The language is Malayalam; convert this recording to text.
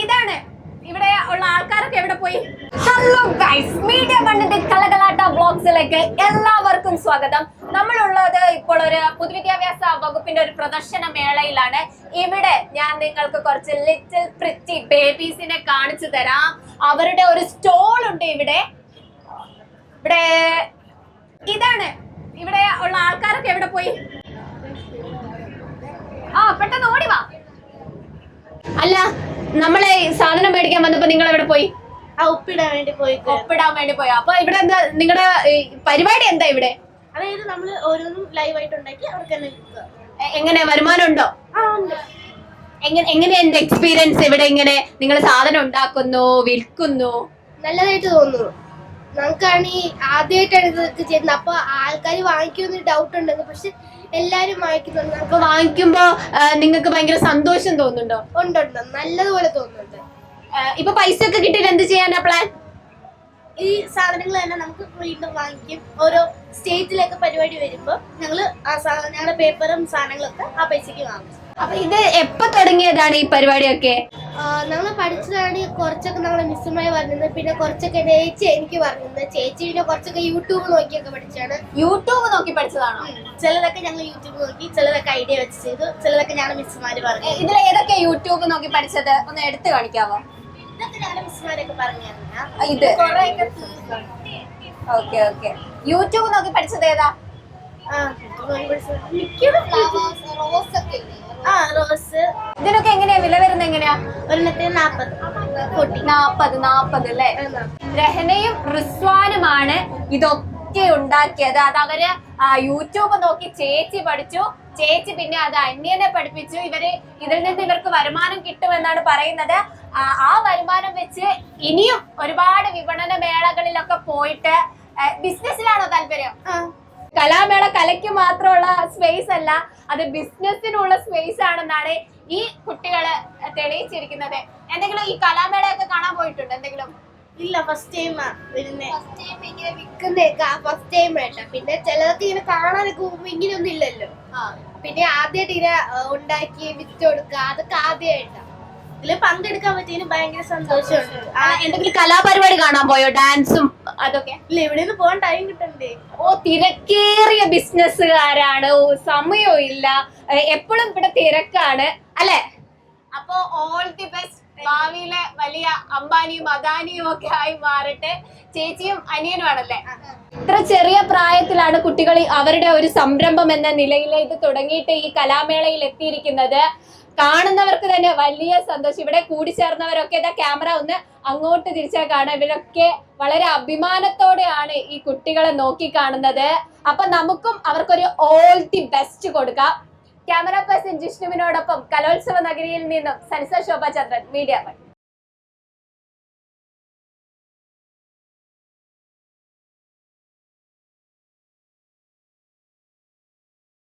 ഇതാണ് ഇവിടെ ഉള്ള ആൾക്കാരൊക്കെ എവിടെ പോയി? ഹലോ ഗൈസ് മീഡിയ കണ്ടിട്ട് കലകലാട്ട ബ്ലോഗ്സിലേക്ക് എല്ലാവർക്കും സ്വാഗതം. നമ്മളുള്ളത് ഇപ്പോൾ ഒരു പൊതുവിദ്യാഭ്യാസ വകുപ്പിന്റെ ഒരു പ്രദർശന മേളയിലാണ്. ഇവിടെ ഞാൻ നിങ്ങൾക്ക് കുറച്ച് ലിറ്റിൽ പ്രിറ്റി ബേബീസിനെ കാണിച്ചു തരാം. അവരുടെ ഒരു സ്റ്റോൾ ഉണ്ട് ഇവിടെ. ഇവിടെ ഇതാണ്. ഇവിടെ ഉള്ള ആൾക്കാരൊക്കെ എവിടെ പോയി ആ പെട്ടെന്ന് ഓടി വാ അല്ല നമ്മളെ സാധനം മേടിക്കാൻ വന്നപ്പോ നിങ്ങൾ എവിടെ പോയി? ഒപ്പിടാൻ ഉപ്പിടാൻ വേണ്ടി പോയി ഒപ്പിടാൻ വേണ്ടി പോയി. അപ്പൊ ഇവിടെ എന്താ നിങ്ങളുടെ പരിപാടി എന്താ ഇവിടെ? അതായത് നമ്മൾ ഓരോന്നും ലൈവ് ആയിട്ട് ഉണ്ടാക്കി അവർക്ക് എങ്ങനെ വരുമാനം ഉണ്ടോ? എങ്ങനെ എങ്ങനെ എന്റെ എക്സ്പീരിയൻസ് ഇവിടെ ഇങ്ങനെ നിങ്ങൾ സാധനം ഉണ്ടാക്കുന്നു വിൽക്കുന്നു? നല്ലതായിട്ട് തോന്നുന്നു. നമുക്കാണ് ഈ ആദ്യമായിട്ടാണ് ഇതൊക്കെ ചെയ്യുന്നത്. അപ്പൊ ആൾക്കാർ വാങ്ങിക്കുമെന്ന് ഡൗട്ട് ഉണ്ടെന്ന് പക്ഷെ എല്ലാരും വാങ്ങിക്കുന്നുണ്ട്. അപ്പൊ വാങ്ങിക്കുമ്പോ നിങ്ങൾക്ക് ഭയങ്കര സന്തോഷം തോന്നുന്നുണ്ടോ? ഉണ്ടുണ്ട്. നല്ലതുപോലെ തോന്നുന്നുണ്ട്. ഇപ്പൊ പൈസ ഒക്കെ കിട്ടിയിട്ട് എന്ത് ചെയ്യാനാ പ്ലാൻ ഈ സാധനങ്ങൾ തന്നെ നമുക്ക് വീണ്ടും വാങ്ങിക്കും. ഓരോ സ്റ്റേറ്റിലൊക്കെ പരിപാടി വരുമ്പോൾ ഞങ്ങൾ ആ സാധനം ഞങ്ങളുടെ പേപ്പറും സാധനങ്ങളൊക്കെ ആ പൈസക്ക് വാങ്ങും. അപ്പൊ ഇത് എപ്പോ തുടങ്ങിയതാണ് ഈ പരിപാടിയൊക്കെ? ഞങ്ങൾ പഠിച്ചതാണ് കുറച്ചൊക്കെ നമ്മൾ മിസ്സുമായി പറഞ്ഞത് പിന്നെ കുറച്ചൊക്കെ ചേച്ചി എനിക്ക് പറഞ്ഞത് ചേച്ചി പിന്നെ കുറച്ചൊക്കെ യൂട്യൂബ് നോക്കിയൊക്കെ പഠിച്ചാണ്. യൂട്യൂബ് നോക്കി പഠിച്ചതാണോ? ചിലതൊക്കെ ഞങ്ങൾ യൂട്യൂബ് നോക്കി ചിലതൊക്കെ ഐഡിയ വെച്ച് ചെയ്തു ചിലതൊക്കെ ഞങ്ങൾ മിസ്സുമാര് പറഞ്ഞു. ഇതിൽ ഏതൊക്കെ യൂട്യൂബ് നോക്കി പഠിച്ചത്? ഒന്ന് എടുത്തു കാണിക്കാവോ? ഇതൊക്കെ ഞങ്ങളുടെ മിസ്സുമാരൊക്കെ പറഞ്ഞു ഇത്. കുറെയൊക്കെ ഓക്കെ ഓക്കെ. യൂട്യൂബ് നോക്കി പഠിച്ചത് ഏതാ? ഇതിനൊക്കെ എങ്ങനെയാ വില എങ്ങനെയാ? ഒരെണ്ണത്തിന് നാപ്പത്. നാപ്പത് നാപ്പത് അല്ലേ? രഹനയും റിസ്വാനുമാണ് ഇതൊക്കെ ഉണ്ടാക്കിയത്. അത് അവർ യൂട്യൂബ് നോക്കി ചേച്ചി പഠിച്ചു. ചേച്ചി പിന്നെ അത് അന്യനെ പഠിപ്പിച്ചു. ഇവർ ഇതിൽ നിന്ന് ഇവർക്ക് വരുമാനം കിട്ടുമെന്നാണ് പറയുന്നത്. ആ, വരുമാനം വെച്ച് ഇനിയും ഒരുപാട് വിപണന മേളകളിലൊക്കെ പോയിട്ട് ബിസിനസ്സിലാണോ താല്പര്യം? കലാമേള കലയ്ക്ക് മാത്രമുള്ള സ്പേസ് അല്ല അത് ബിസിനസ്സിനുള്ള സ്പേസ് ആണെന്നാണ് ഈ കുട്ടികൾ തെളിയിച്ചിരിക്കുന്നത്. എന്തെങ്കിലും ഈ കലാമേളയൊക്കെ കാണാൻ പോയിട്ടുണ്ട് എന്തെങ്കിലും? ഇല്ല ഫസ്റ്റ് ടൈം വരുന്നേ. ഇങ്ങനെ വിൽക്കുന്നേക്ക ഫസ്റ്റ് ടൈം വേണ്ട പിന്നെ ചിലതൊക്കെ ഇങ്ങനെ കാണാനൊക്കെ പോകുമ്പോ ഇങ്ങനെയൊന്നും ഇല്ലല്ലോ. പിന്നെ ആദ്യമായിട്ട് ഇങ്ങനെ ഉണ്ടാക്കി വിറ്റ് കൊടുക്കുക അതൊക്കെ ആദ്യമായിട്ട ഇതിൽ പങ്കെടുക്കാൻ പറ്റിയതിന് ഭയങ്കര സന്തോഷമുണ്ട്. എന്തെങ്കിലും കലാപരിപാടി കാണാൻ പോയോ? ഡാൻസും അതൊക്കെ? ഇല്ല ഇവിടെ നിന്ന് പോകാൻ ടൈം കിട്ടണ്ടേ. ഓ തിരക്കേറിയ ബിസിനസ്സുകാരാണ് ഓ സമയവും ഇല്ല. എപ്പോഴും ഇവിടെ തിരക്കാണ്. അല്ലെ? അപ്പോ ഓൾ ദി ബെസ്റ്റ് ഭാവിയിലെ വലിയ അംബാനിയും അദാനിയും ഒക്കെ ആയി മാറട്ടെ. ചേച്ചിയും അനിയനും ആണല്ലേ? ഇത്ര ചെറിയ പ്രായത്തിലാണ് കുട്ടികൾ അവരുടെ ഒരു സംരംഭം എന്ന നിലയിൽ ഇത് തുടങ്ങിയിട്ട് ഈ കലാമേളയിൽ എത്തിയിരിക്കുന്നത്. കാണുന്നവർക്ക് തന്നെ വലിയ സന്തോഷം. ഇവിടെ കൂടി ചേർന്നവരൊക്കെ ഇതാ ക്യാമറ ഒന്ന് അങ്ങോട്ട് തിരിച്ചാൽ കാണാം. ഇവരൊക്കെ വളരെ അഭിമാനത്തോടെയാണ് ഈ കുട്ടികളെ നോക്കി കാണുന്നത്. അപ്പൊ നമുക്കും അവർക്കൊരു ഓൾ ദി ബെസ്റ്റ് കൊടുക്കാം. ക്യാമറ പേഴ്സൺ ജിഷ്ണുവിനോടൊപ്പം കലോത്സവ നഗരിയിൽ നിന്നും സനിസ ശോഭാചന്ദ്രൻ മീഡിയ വൺ.